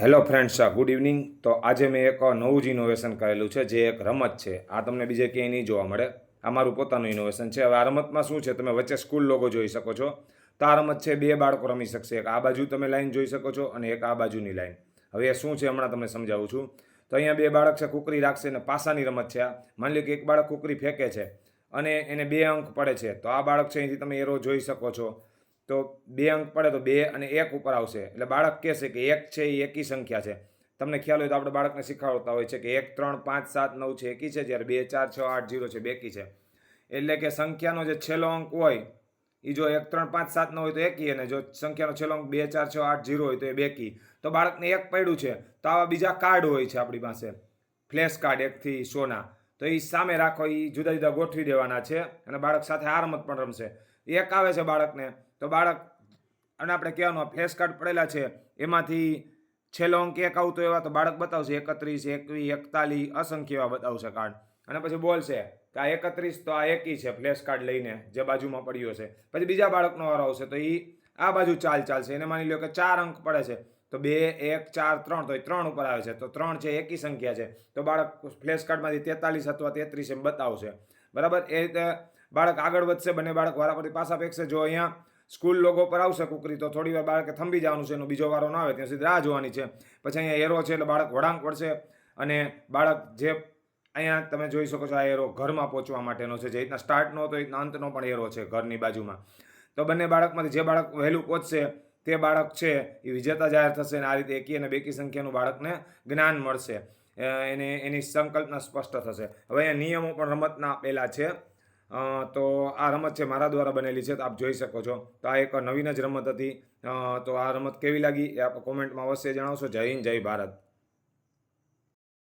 Hello friends good evening તો આજે મેં એક નવું જ ઇનોવેશન કરેલું છે, જે એક રમત છે. આ તમને બીજે ક્યાંય નહીં જોવા મળે. આ મારું પોતાનું ઇનોવેશન છે. હવે આ રમતમાં શું છે, તમે વચ્ચે સ્કૂલ લોગો જોઈ શકો છો. તો આ રમત છે, બે બાળકો રમી શકશે. એક આ બાજુ તમે લાઈન જોઈ શકો છો અને એક આ બાજુની લાઈન હવે એ શું છે, હમણાં તમને સમજાવું છું. તો અહીંયા બે બાળક છે, કુકરી રાખશે અને પાસાની રમત છે આ. માની લો કે એક બાળક કુકરી ફેંકે છે અને એને બે અંક પડે છે. તો આ બાળક છે, અહીંથી તમે એરો જોઈ શકો છો. તો બે અંક પડે તો બે અને એક ઉપર આવશે. એટલે બાળક કહેશે કે એક છે એ એકી સંખ્યા છે. તમને ખ્યાલ હોય તો આપણે બાળકને શીખવાડતા હોય છે કે એક, ત્રણ, પાંચ, સાત, નવ છે એકી છે. જ્યારે બે, ચાર, છ, આઠ, જીરો છે બેકી છે. એટલે કે સંખ્યાનો જે છેલ્લો અંક હોય એ જો એક, ત્રણ, પાંચ, સાત ન હોય તો એકી અને જો સંખ્યાનો છેલ્લો અંક બે, ચાર, છ, આઠ, જીરો હોય તો એ બેકી તો બાળકને એક પડ્યું છે. તો આવા બીજા કાર્ડ હોય છે આપણી પાસે. ફ્લેશ કાર્ડ એકથી સોના. તો એ સામે રાખો એ જુદા જુદા ગોઠવી દેવાના છે અને બાળક સાથે આ રમત પણ રમશે. એક આવે છે બાળકને, તો બાળક, અને આપણે કહેવાનું ફ્લેશ કાર્ડ પડેલા છે, એમાંથી છેલ્લો અંક એક આવતો એવા, તો બાળક બતાવશે એકત્રીસ, એકવીસ, એકતાલીસ, અસંખ્ય એવા બતાવશે કાર્ડ. અને પછી બોલશે કે આ એકત્રીસ તો આ એકી છે, ફ્લેશ કાર્ડ લઈને જે બાજુમાં પડ્યો છે. પછી બીજા બાળકનો વારો આવશે, તો એ આ બાજુ ચાલ ચાલશે એને માની લો કે ચાર અંક પડે છે. તો બે, એક, ચાર, ત્રણ, તો એ ત્રણ ઉપર આવે છે. તો ત્રણ છે એકી સંખ્યા છે. તો બાળક ફ્લેશ કાર્ડમાંથી તેતાલીસ અથવા તેત્રીસ એમ બતાવશે. બરાબર? એ રીતે બાળક આગળ વધશે, બંને બાળક વારાફરતી પાછા ફેંકશે. જો અહીંયા સ્કૂલ લોકો પર આવશે કુકરી, તો થોડી વાર બાળકે થંભી જવાનું છે. એનો બીજો વારો ના આવે. ત્યાં સુધી રાહ જોવાની છે. પછી અહીંયા એરો છે એટલે બાળક વળાંક પડશે અને બાળક જે અહીંયા તમે જોઈ શકો છો આ એરો ઘરમાં પહોંચવા માટેનો છે. જે રીતના સ્ટાર્ટનો હતો, એ રીતના અંતનો પણ એરો છે ઘરની બાજુમાં. તો બંને બાળકમાંથી જે બાળક વહેલું પહોંચશે તે બાળક છે એ વિજેતા જાહેર થશે અને આ રીતે એકી અને બેકી સંખ્યાનું બાળકને જ્ઞાન મળશે. એને, એની સંકલ્પના સ્પષ્ટ થશે. હવે અહીંયા નિયમો પણ રમતના આપેલા છે. તો આ રમત છે મારા દ્વારા બનેલી છે, તો આપ જોઈ શકો છો. તો આ એક નવીન જ રમત હતી. તો આ રમત કેવી લાગી એ આપ કોમેન્ટમાં અવશ્ય જણાવશો. જય હિન્દ, જય ભારત.